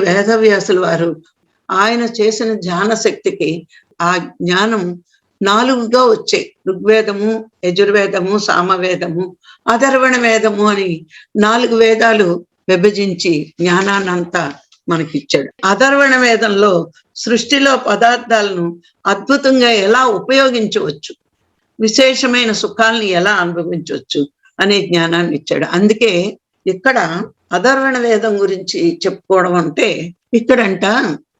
వేదవ్యాసుల వారు ఆయన చేసిన ధ్యాన శక్తికి ఆ జ్ఞానం నాలుగుగా వచ్చాయి. ఋగ్వేదము యజుర్వేదము సామవేదము అధర్వణ వేదము అని నాలుగు వేదాలు విభజించి జ్ఞానాన్నంతా మనకిచ్చాడు. అధర్వణ వేదంలో సృష్టిలో పదార్థాలను అద్భుతంగా ఎలా ఉపయోగించవచ్చు విశేషమైన సుఖాలను ఎలా అనుభవించవచ్చు అనే జ్ఞానాన్ని ఇచ్చాడు అందుకే ఇక్కడ అధర్వణ వేదం గురించి చెప్పుకోవడం అంటే ఇక్కడంట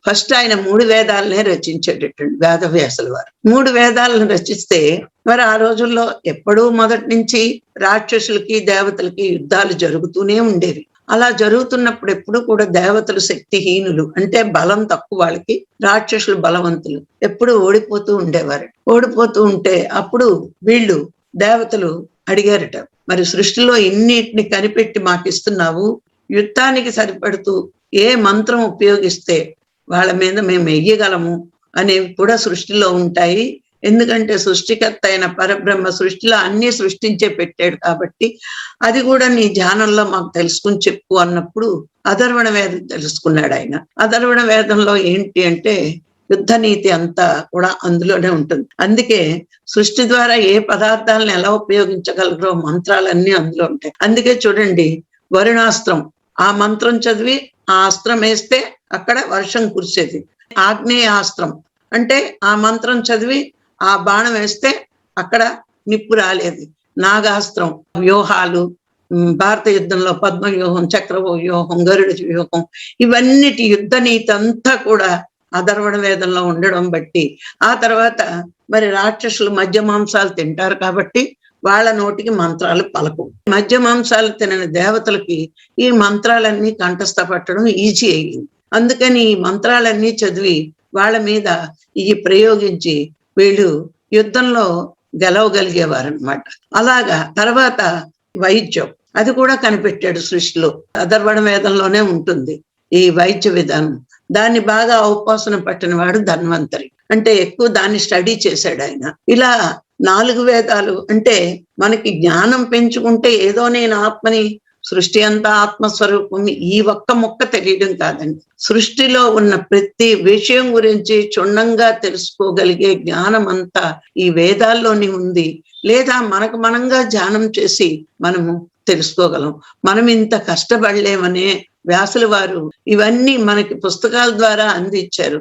ఫస్ట్ ఆయన మూడు వేదాలనే రచించేటటువంటి వేదవ్యాసుల వారు. మూడు వేదాలను రచిస్తే మరి ఆ రోజుల్లో ఎప్పుడూ మొదటి నుంచి రాక్షసులకి దేవతలకి యుద్ధాలు జరుగుతూనే ఉండేవి. అలా జరుగుతున్నప్పుడు ఎప్పుడు కూడా దేవతలు శక్తిహీనులు అంటే బలం తక్కువ వాళ్ళకి రాక్షసులు బలవంతులు ఎప్పుడు ఓడిపోతూ ఉండేవారు. ఓడిపోతూ ఉంటే అప్పుడు వీళ్ళు దేవతలు అడిగారట మరి సృష్టిలో ఇన్నిటిని కనిపెట్టి మాకు ఇస్తున్నావు? యుద్ధానికి సరిపడుతూ ఏ మంత్రం ఉపయోగిస్తే వాళ్ళ మీద మేము వెయ్యగలము అనేవి కూడా సృష్టిలో ఉంటాయి. ఎందుకంటే సృష్టికర్త అయిన పరబ్రహ్మ సృష్టిలో అన్ని సృష్టించే పెట్టాడు కాబట్టి అది కూడా నీ ధ్యానంలో మాకు తెలుసుకుని చెప్పు అన్నప్పుడు అధర్వణ వేదం తెలుసుకున్నాడు ఆయన. అధర్వణ వేదంలో ఏంటి అంటే యుద్ధ నీతి అంతా కూడా అందులోనే ఉంటుంది. అందుకే సృష్టి ద్వారా ఏ పదార్థాలను ఎలా ఉపయోగించగలరో మంత్రాలన్నీ అందులో ఉంటాయి. అందుకే చూడండి వరుణాస్త్రం. ఆ మంత్రం చదివి ఆ అస్త్రం వేస్తే అక్కడ వర్షం కురిసేది. ఆగ్నేయాస్త్రం. అంటే ఆ మంత్రం చదివి ఆ బాణం వేస్తే అక్కడ నిప్పు రాలేదు. నాగాస్త్రం వ్యూహాలు భారత యుద్ధంలో పద్మ వ్యూహం చక్ర వ్యూహం గరుడ వ్యూహం ఇవన్నిటి యుద్ధ నీతి అంతా కూడా అధర్వణ వేదంలో ఉండడం బట్టి. ఆ తర్వాత మరి రాక్షసులు మధ్య మాంసాలు తింటారు కాబట్టి వాళ్ళ నోటికి మంత్రాలు పలకవు. మధ్య మాంసాలు తినని దేవతలకి ఈ మంత్రాలన్నీ కంఠస్థ పట్టడం ఈజీ అయ్యింది అందుకని ఈ మంత్రాలన్నీ చదివి వాళ్ళ మీద ఇవి ప్రయోగించి వీళ్ళు యుద్ధంలో గెలవగలిగేవారు అనమాట అలాగా తర్వాత వైద్యం. అది కూడా కనిపెట్టాడు సృష్టిలో. అధర్వణ వేదంలోనే ఉంటుంది ఈ వైద్య విధానం. దాన్ని బాగా ఉపాసన పట్టిన వాడు ధన్వంతరి. అంటే ఎక్కువ దాన్ని స్టడీ చేశాడు ఆయన. ఇలా నాలుగు వేదాలు అంటే మనకి జ్ఞానం పెంచుకుంటే ఏదో నేను ఆత్మని సృష్టి అంతా ఆత్మస్వరూపం ఈ ఒక్క మొక్క తెలియడం కాదండి. సృష్టిలో ఉన్న ప్రతి విషయం గురించి క్షుణ్ణంగా తెలుసుకోగలిగే జ్ఞానం అంతా ఈ వేదాల్లోని ఉంది. లేదా మనకు మనంగా ధ్యానం చేసి మనము తెలుసుకోగలం. మనం ఇంత కష్టపడలేమనే వ్యాసుల వారు ఇవన్నీ మనకి పుస్తకాల ద్వారా అందించారు.